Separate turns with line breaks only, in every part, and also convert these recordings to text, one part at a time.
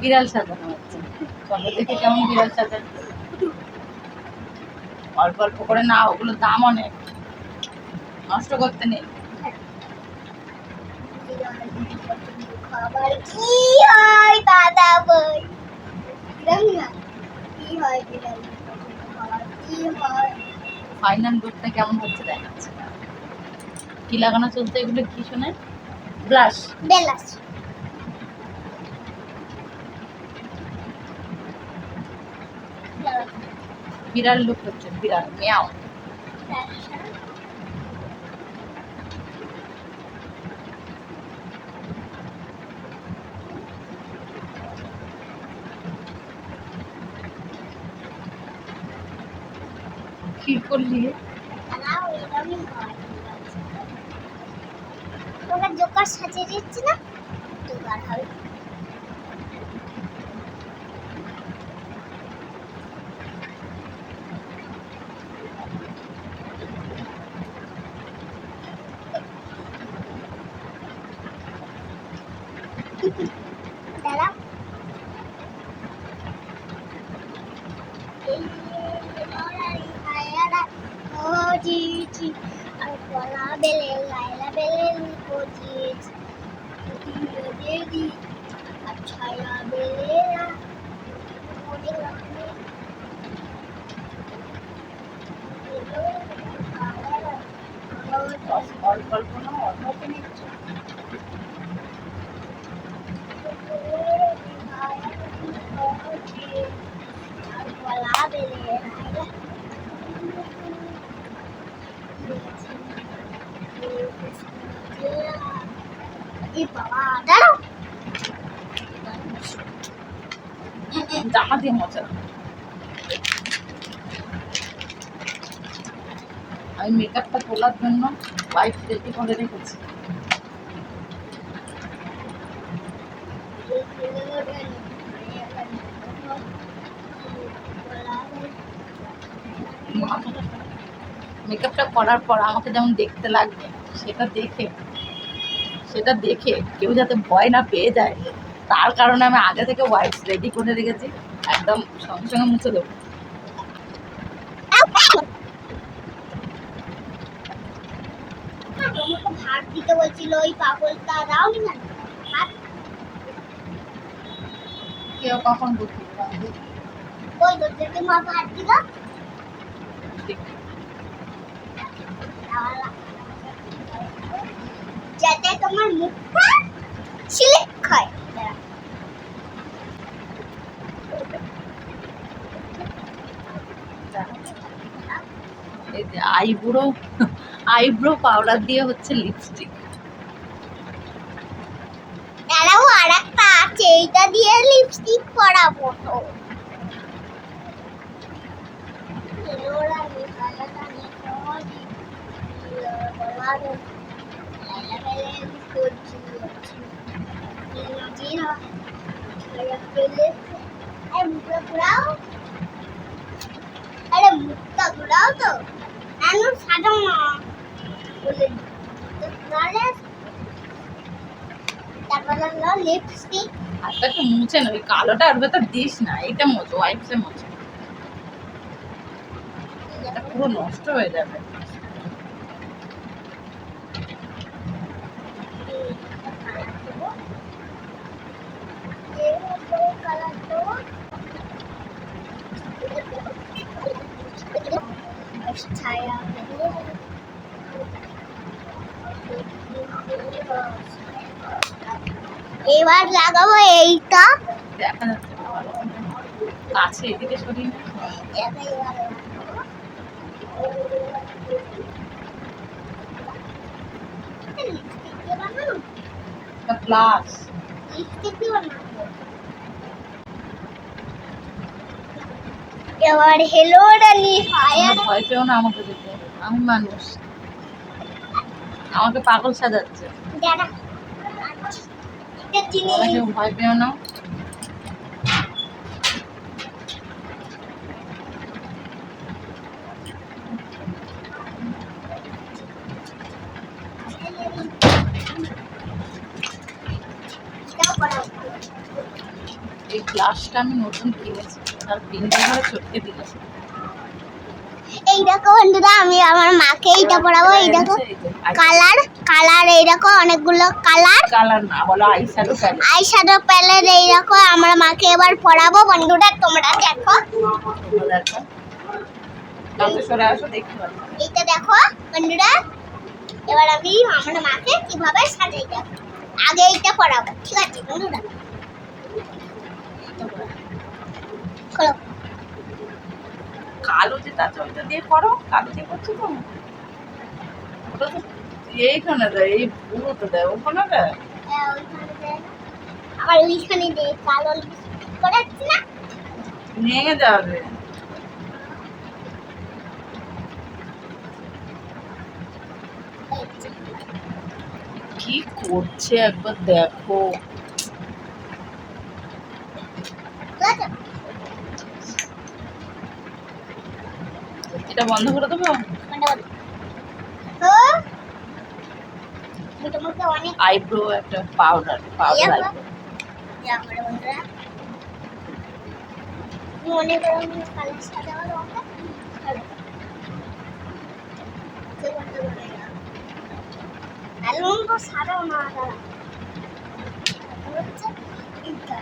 বিড়াল সাজানো হচ্ছে। চলো দেখে কেমন বিড়াল সাজানো অল্প অল্প করে না ওগুলোর দাম অনেক। নষ্ট করতে নেই।
খাবার কি হয় দাদা বই না। কি হয় বিড়ালের কি হয়?
ফাইনাল কেমন হচ্ছে দেখাচ্ছে। কি লাগানো চলছে এগুলো কি শোনে? ব্লাশ
বেলাস
বিড়াল লুক হচ্ছে বিড়াল মেয়াও। কি করলি?
তোকে জোকার সাজিয়ে দিচ্ছি না? জি আর কলা বেলে, লাইলা বেলে ও জি জি ছায়া বেলে
অল্প অল্প না, অল্প অল্প নিচ্ছ
কলা বেলে এ বাবা দাঁড়াও
জামা দিয়ে মজা আমি মেকআপটা তোলার জন্য হোয়াইট রেডি করে রেখেছি। মেকআপটা করার পর আমাকে যেমন দেখতে লাগবে, সেটা দেখে সেটা দেখে কেউ যাতে ভয় না পেয়ে যায়, তার কারণে আমি আগে থেকে হোয়াইট রেডি করে রেখেছি, একদম সঙ্গে সঙ্গে মুছে দেবো।
ভাত দিতে বলছিল ওই পাগলটা দাও না? ভাত
কেউ কখন
ওই দরজাতে মা ভাত দিল যাতে তোমার মুখটা সিলিক খায়
এই যে আইব্রো পাউডার দিয়ে হচ্ছে লিপস্টিক
দাঁড়াও আর একটা আছে, এইটা দিয়ে লিপস্টিক পরাবো তো। আরে মুখটা ঘুরাও তো। নানু সাজাও না। লিপস্টিক
হাতটা একটু মুছে না কালোটা আর দিস না এটা মোছো ওয়াইপসে মোছো এটা পুরো নষ্ট হয়ে যাবে
ছায়া এবার লাগাবো এইটা
দেখা যাচ্ছে কাছে এদিকে সরিয়ে।
এটা এবার। এটা?
এটা
হেলো রানি ফায়ার
ভয় পেও না আমাকে দেখে আমি মানুষ আমাকে পাগল সাজাচ্ছে
এটা
তোমরা কেউ ভয় পেও না। এই গ্লাসটা আমি নতুন কিনেছি। তার পিনটা ঘরে চটকে দিয়েছে।
এই দেখো বন্ধুরা আমি আমার মাকে এইটা পরাবো এই দেখো কালার কালার এই দেখো অনেকগুলো কালার
কালার না বলো আই প্যালেট
আই এই দেখো আমার মাকে এবার পরাবো বন্ধুরা তোমরা দেখো। এইটা দেখো বন্ধুরা। এবার আমি আমার মাকে কীভাবে সাজাই দেবো? আগে এইটা পরাবো ঠিক আছে বন্ধুরা? খোলো।
কালো যেটা আছে ওইটা দিয়ে করো কালো দিয়ে করছ তো। ওটা তো এইখানে দেয় এই পুরোতে দেয় ওখানে দেয়
হ্যাঁ, ওইখানে দেয়। আবার ওইখানে দে কালো করাচ্ছি না?
ভেঙে যাবে। কি করছে একবার দেখো
ঠিক আছে?
এটা বন্ধ করে দেবো?
অনেক
আইব্রো একটা পাউডার পাউডার
সাদা না দাঁড়া হচ্ছে এইটা।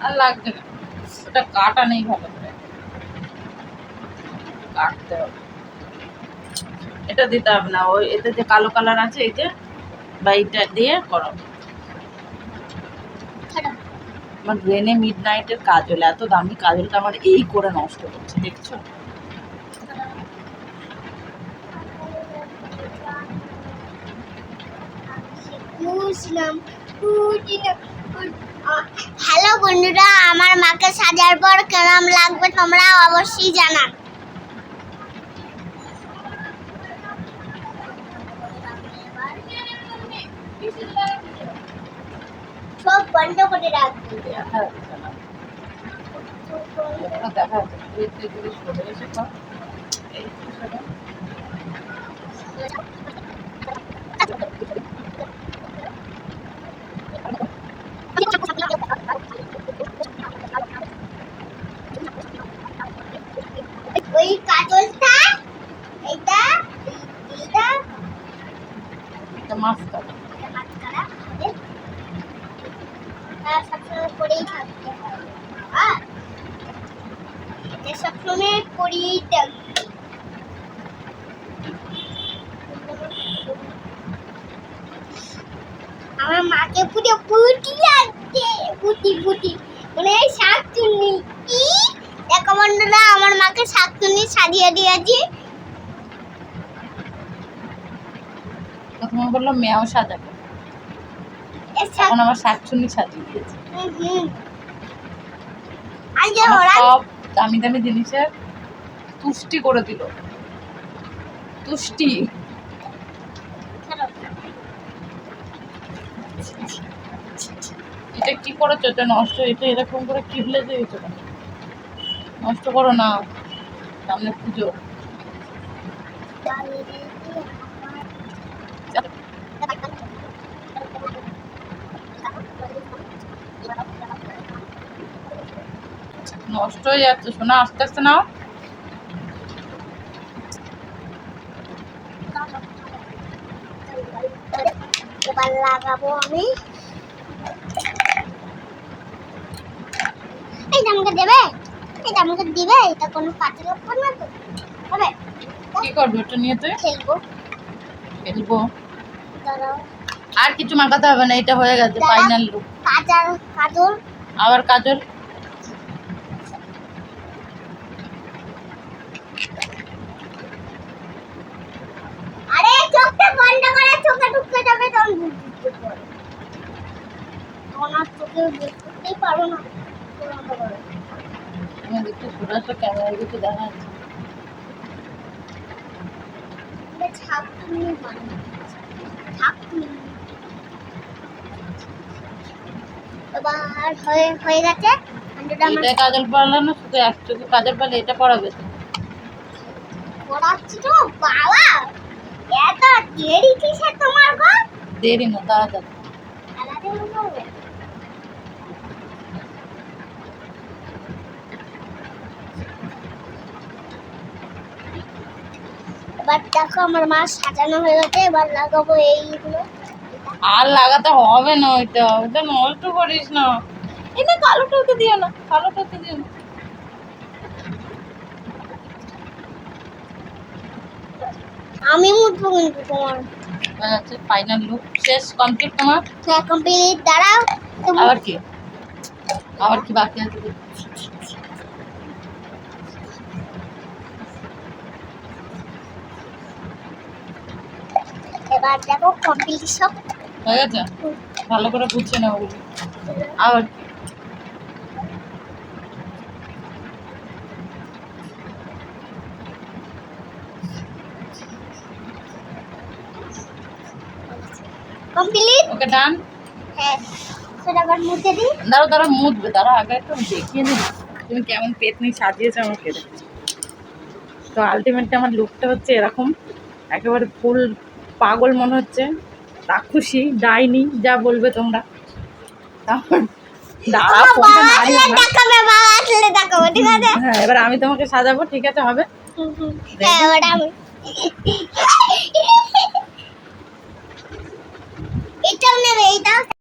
আর লাগবে না ওটা কাটা নেই ভালো করে। কাটতে হবে। এটা দিতে হবে না, ওই এতে যে কালো কালার আছে, এই যে বা এইটা দিয়ে করো। আমার ব্রেনে মিড নাইটের কাজল, এত দামি কাজলটা আমার এই করে নষ্ট করছে, দেখছ?
বুঝলাম বুঝলাম। হ্যালো বন্ধুরা আমার মাকে সাজার পর কেমন লাগবে তোমরা অবশ্যই জানান সব
না এটা দেখা যাচ্ছে না। তুই তুই তুই সরে এসে কর। এই তুই সরে।
ওই কাজলটা এটা এইটা
এটা মাস্কারা
এটা মাস্কারা হবে আর সবসময় পরেই থাকতে হয় আর সবসময় পরেই থাকবে আমার মাকে পুরো বুটি লাগছে বুটি বুটি মানে শাক চুন্নি কি? দেখো বন্ধুরা আমার মাকে শাক চুন্নি সাজিয়ে দিয়েছি।
প্রথমে বলল মেয়াও সাজাবে।
শাক
এখন আমার শাকচুন্নি সাজিয়ে দিয়েছে।
হুম হুম। যে ওরা
সব দামি দামি জিনিসের তুষ্টি করে দিল। তুষ্টি। এটা কি করেছ? এটা নষ্ট? এটা এরকম করে কিবলে দিয়েছ? নষ্ট করো না। সামনে পুজো। নষ্ট হয়ে যাচ্ছে। শোনা আস্তে আস্তে নাও।
এবার লাগাবো আমি। এইটা আমাকে দেবে? এটা আমাকে দিবে? এটা কোনো কাজের ব্যাপার না তো। হবে?
কি করবে ওটা নিয়ে তুই?
খেলব।
খেলব।
দাঁড়াও।
আর কিছু মাখাতে হবে না এটা হয়ে গেছে ফাইনাল লুক
কাজার কাজল।
আবার কাজল
আরে চোখটা বন্ধ করে চোখে ঢুকে যাবে তখন পারবে আর দেখতেই পারো হয়ে হয়ে গেছে
এটা কাজল এটা পড়াবে
পড়াচ্ছি তো, বাবা! এত দেরি কিসে তোমার গো?
দেরি না তাড়াতাড়ি
খেলাতে এবার দেখো আমার মা সাজানো হয়ে গেছে এবার লাগাবো এইগুলো।
আর লাগাতে হবে না ওইটা ওইটা নষ্ট করিস না। না কালোটা ওকে দিও না কালোটা ওকে দিও না।
আমি মুঠবো কিন্তু তোমার।
আচ্ছা ফাইনাল লুক শেষ কমপ্লিট তোমার?
হ্যাঁ কমপ্লিট দাঁড়াও
আবার কি? আবার কি বাকি আছে? দেখি।
এবার দেখো কমপ্লিট সব।
হয়ে গেছে? ভালো করে বুঝছে না ওগুলো। আবার কি?
কমপ্লিট
ওকে ডান
হ্যাঁ সেটা আবার মুছে দিই?
দাঁড়াও দাঁড়া মুদবে দাঁড়া আগে একটু দেখিয়ে নি। তুমি কেমন পেট পেতনি সাজিয়েছো আমাকে। তো আলটিমেটলি আমার লুকটা হচ্ছে এরকম। একেবারে ফুল পাগল মনে হচ্ছে। রাক্ষসী ডাইনি যা বলবে তোমরা। হ্যাঁ এবার আমি তোমাকে সাজাবো ঠিক আছে হবে?
হ্যাঁ এটাও নেবে এইটাও